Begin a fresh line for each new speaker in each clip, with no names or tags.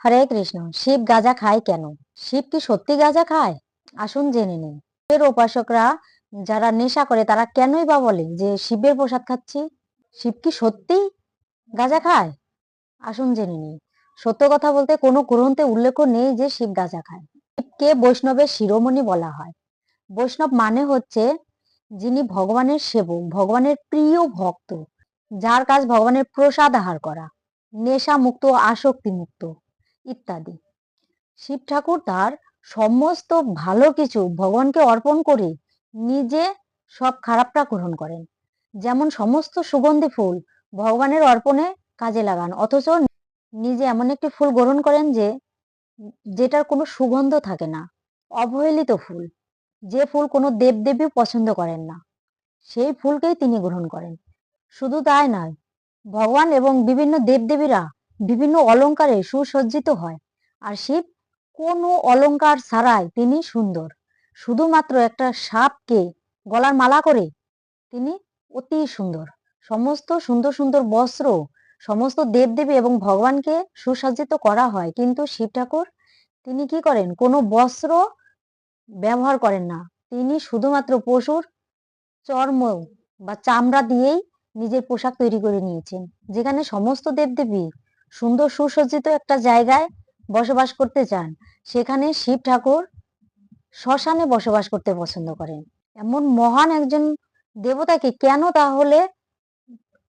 হরে কৃষ্ণ, শিব গাঁজা খায় কেন? শিব কি সত্যি গাঁজা খায়? আসুন জেনে নিন শিবের উপাসকরা যারা নেশা করে, তারা কেনই বা বলে যে শিবের প্রসাদ খাচ্ছি? শিব কি সত্যি গাঁজা খায়? আসুন জেনে নিন সত্য কথা বলতে কোনো গ্রন্থে উল্লেখ নেই যে শিব গাঁজা খায়। শিবকে বৈষ্ণবের শিরোমণি বলা হয়। বৈষ্ণব মানে হচ্ছে যিনি ভগবানের সেবক, ভগবানের প্রিয় ভক্ত, যার কাজ ভগবানের প্রসাদ আহার করা নেশা মুক্ত আসক্তি মুক্ত ইত্যাদি। শিব ঠাকুর তার সমস্ত ভালো কিছু ভগবানকে অর্পণ করে নিজে সব খারাপটা গ্রহণ করেন। যেমন সমস্ত সুগন্ধি ফুল ভগবানের অর্পণে কাজে লাগান, অথচ নিজে এমন একটি ফুল গ্রহণ করেন যে, যেটার কোনো সুগন্ধ থাকে না, অবহেলিত ফুল। যে ফুল কোনো দেবদেবী পছন্দ করেন না, সেই ফুলকেই তিনি গ্রহণ করেন। শুধু তাই নয়, ভগবান এবং বিভিন্ন দেবদেবীরা বিভিন্ন অলংকারে সুসজ্জিত হয়। আর শিব কোনো অলংকার ছাড়াই তিনি সুন্দর। শুধুমাত্র একটা সাপকে গলার মালা করে তিনি অতি সুন্দর। সমস্ত সুন্দর সুন্দর বস্ত্র, সমস্ত দেবদেবী এবং ভগবানকে সুসজ্জিত করা হয়। কিন্তু শিব ঠাকুর, তিনি কি করেন? কোনো বস্ত্র ব্যবহার করেন না। তিনি শুধুমাত্র পশুর চর্ম বা চামড়া দিয়েই নিজের পোশাক তৈরি করে নিয়েছেন। যেখানে সমস্ত দেবদেবী সুন্দর সুসজ্জিত একটা জায়গায় বসবাস করতে চান, সেখানে শিব ঠাকুর শ্মশানে বসবাস করতে পছন্দ করেন। এমন মহান একজন দেবতাকে কেন তাহলে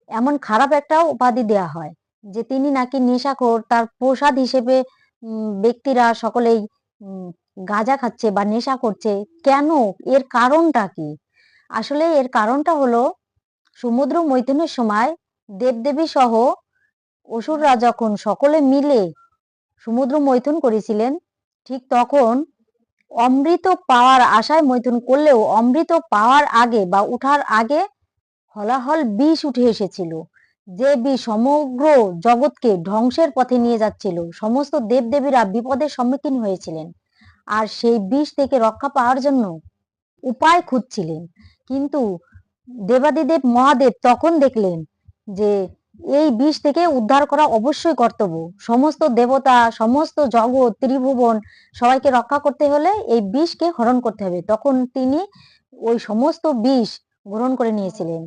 এমন খারাপ একটা উপাধি দেয়া হয়? যে তিনি নাকি নেশাখোর, তার প্রসাদ হিসেবে ব্যক্তিরা সকলেই গাঁজা খাচ্ছে বা নেশা করছে, কেন? এর কারণটা কি? আসলে এর কারণটা হলো, সমুদ্র মৈথুনের সময় দেবদেবী সহ অসুররা যখন সকলে মিলে সমুদ্র মৈথুন করেছিলেন। ঠিক তখন অমৃত পাওয়ার আশায় মৈথুন করলেও অমৃত পাওয়ার আগে বা উঠার আগে হলাহল বিষ উঠে এসেছিল। যে বিষ সমগ্র জগৎকে ধ্বংসের পথে নিয়ে যাচ্ছিল। সমস্ত দেবদেবীরা বিপদের সম্মুখীন হয়েছিলেন আর সেই বিষ থেকে রক্ষা পাওয়ার জন্য উপায় খুঁজছিলেন। কিন্তু দেবাদিদেব মহাদেব তখন দেখলেন যে এই বিষ থেকে উদ্ধার করা অবশ্যই কর্তব্য। সমস্ত দেবতা, সমস্ত জগৎ, ত্রিভুবন সবাইকে রক্ষা করতে হলে এই বিষকে হরণ করতে হবে। তখন তিনি ওই সমস্ত বিষ গ্রহণ করে নিয়েছিলেন।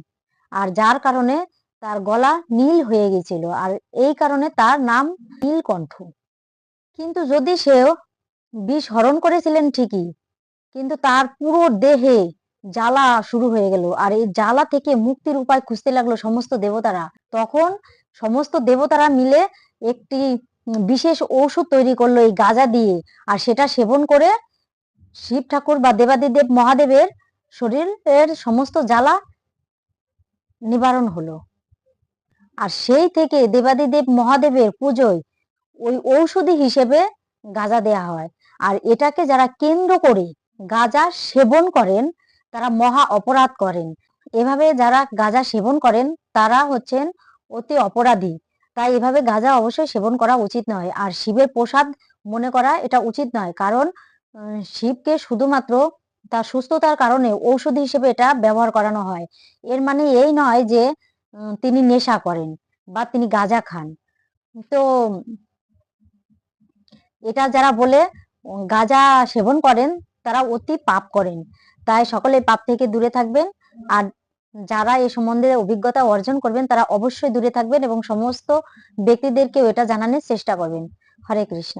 আর যার কারণে তার গলা নীল হয়ে গেছিল আর এই কারণে তার নাম নীলকণ্ঠ। কিন্তু যদি সেও বিষ হরণ করেছিলেন ঠিকই, কিন্তু তার পুরো দেহে জ্বালা শুরু হয়ে গেল। আর এই জ্বালা থেকে মুক্তির উপায় খুঁজতে লাগল সমস্ত দেবতারা। তখন সমস্ত দেবতারা মিলে একটি বিশেষ ঔষধ তৈরি করল এই গাঁজা দিয়ে। আর সেটা সেবন করে শিব ঠাকুর বা দেবাদিদেব মহাদেবের শরীরের সমস্ত জ্বালা নিবারণ হলো। আর সেই থেকে দেবাদিদেব মহাদেবের পুজোয় ওই ঔষধি হিসেবে গাঁজা দেয়া হয়। আর এটাকে যারা কেন্দ্র করে গাঁজা সেবন করেন তারা মহা অপরাধ করেন। এভাবে যারা গাঁজা সেবন করেন, তারা হচ্ছেন অতি অপরাধী। তাই এভাবে গাঁজা অবশ্যই সেবন করা উচিত নয়। আর শিবের প্রসাদ মনে করা এটা উচিত নয়। কারণ শিবকে শুধুমাত্র তার সুস্থতার কারণে ঔষধ হিসেবে এটা ব্যবহার করানো হয়। এর মানে এই নয় যে তিনি নেশা করেন বা তিনি গাঁজা খান। তো, এটা যারা বলে গাঁজা সেবন করেন, তারা অতি পাপ করেন। তাই সকলে পাপ থেকে দূরে থাকবেন। আর যারা এ সম্বন্ধে অভিজ্ঞতা অর্জন করবেন, তারা অবশ্যই দূরে থাকবেন এবং সমস্ত ব্যক্তিদেরকেও এটা জানানোর চেষ্টা করবেন। হরে কৃষ্ণ।